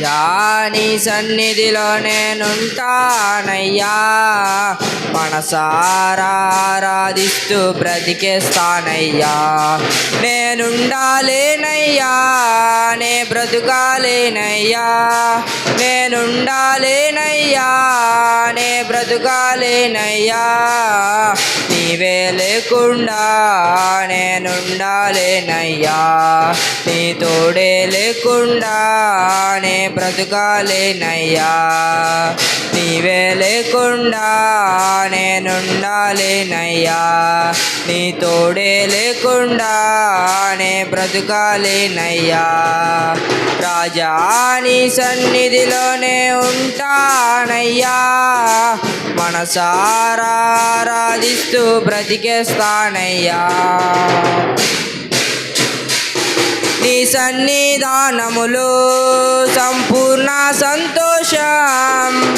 Yeah నీ సన్నిధిలో నేనుంటానయ్యా. మనసారాధిస్తూ బ్రతికేస్తానయ్యా. నేనుండాలేనయ్యా. నే బ్రతుకాలేనయ్యా. నేనుండాలేనయ్యా. నే బ్రతుకాలేనయ్యా. నీవే లేకుండా నేనుండాలేనయ్యా. నీ తోడే లేకుండా నే బ్రతకాలేనయ్యా. నీవే లేకుండా నేనుండాలేనయ్యా. నీ తోడే లేకుండా నే బ్రతుకాలేనయ్యా. రాజా నీ సన్నిధిలోనే ఉంటానయ్యా. మనసారాధిస్తూ బ్రతికేస్తానయ్యా. నీ సన్నిధానములో సంపూర్ణ సంతోషం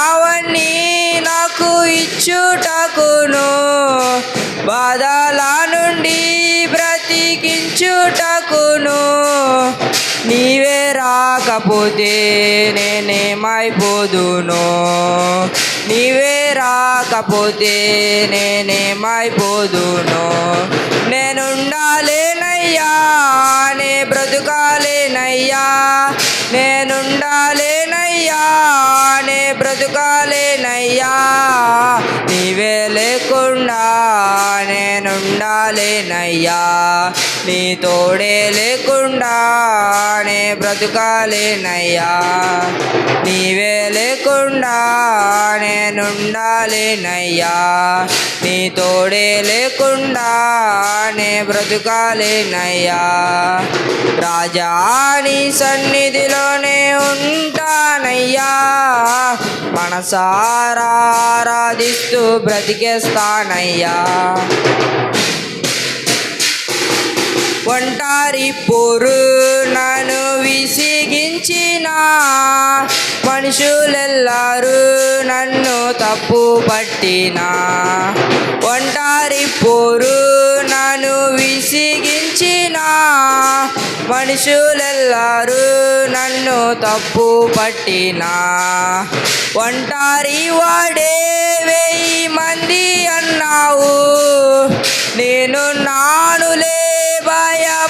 చూటకును బాధల నుండి బ్రతికించుటకును. నీవే రాకపోతే నేనేమైపోదును. నీవే రాకపోతే నేనేమైపోదును. నేనుండాలేనయ్యా నే బ్రతుకాలేనయ్యా. లేకుండా నేనుండాలేనయ్యా. నీ తోడే లేకుండా నే బ్రతుకాలేనయ్యా. నీవే లేకుండా నేనుండాలేనయ్యా. నీ తోడే లేకుండా నే బ్రతుకాలేనయ్యా రాజా నీ సన్నిధిలోనే ఉంటానయ్యా. మనసారా ఆరాధిస్తూ బ్రతికేస్తానయ్యా. ఒంటారి పోరు మనుషులెల్లారు నన్ను తప్పు పట్టిన? ఒంటారి పోరు నన్ను విసిగించిన? మనుషులెల్లారు నన్ను తప్పు పట్టిన? ఒంటారి వాడే వెయ్యి మంది అన్నావు. నేను నానులే భయా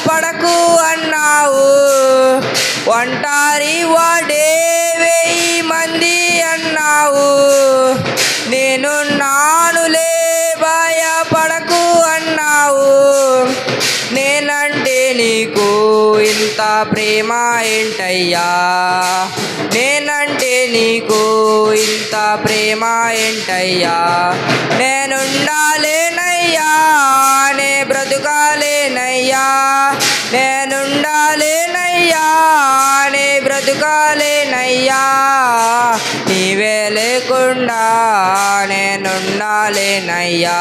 నేనంటే నీకు ఇంత ప్రేమ ఏంటయ్యా? నేనంటే నీకు ఇంత ప్రేమ ఏంటయ్యా? నేనుండాలేనయ్యా నే బ్రతుకాలేనయ్యా. నేనుండాలేనయ్యా నే బ్రతుకాలేనయ్యా నీవే లేకుండా నేనున్నాలేనయ్యా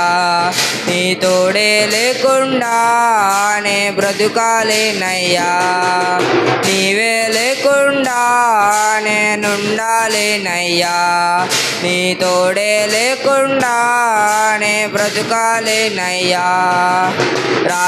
నీ తోడే లేకుండా నే బ్రతుకాలేనయ్యా నీవే లేకుండా నేనుండాలేనయ్యా నీ తోడే లేకుండా నే బ్రతుకాలేనయ్యా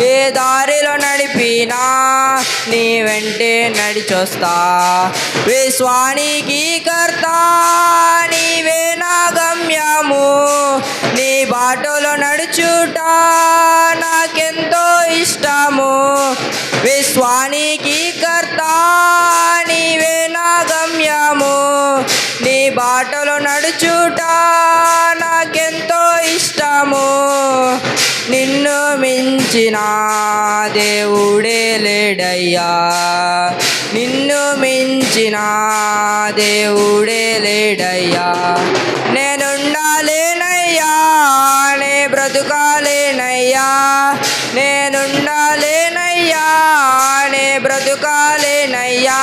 ఏ దారిలో నడిపినా నీ వెంటే నడిచొస్తా. విశ్వానికి కర్త నీవే నా గమ్యము. నీ బాటలో నడుచుటా మించిన దేవుడే లేడయ్యా. నిన్ను మించిన దేవుడే లేడయ్యా. నేనుండాలేనయ్యా. నే బ్రతుకాలేనయ్యా. నేనుండాలేనయ్యా. నే బ్రతుకాలేనయ్యా.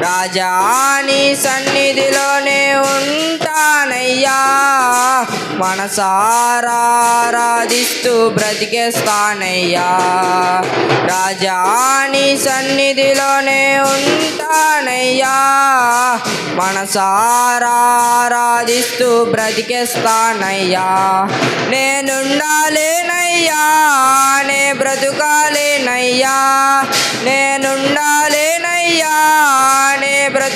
రాజాని సన్నిధిలోనే ఉంటానయ్యా. మనసారాధిస్తూ బ్రతికేస్తానయ్యా. రాజాని సన్నిధిలోనే ఉంటానయ్యా. మనసారాధిస్తూ బ్రతికేస్తానయ్యా. నేనుండాలేనయ్యా. నే బ్రతుకాలేనయ్యా. నేనుండాలే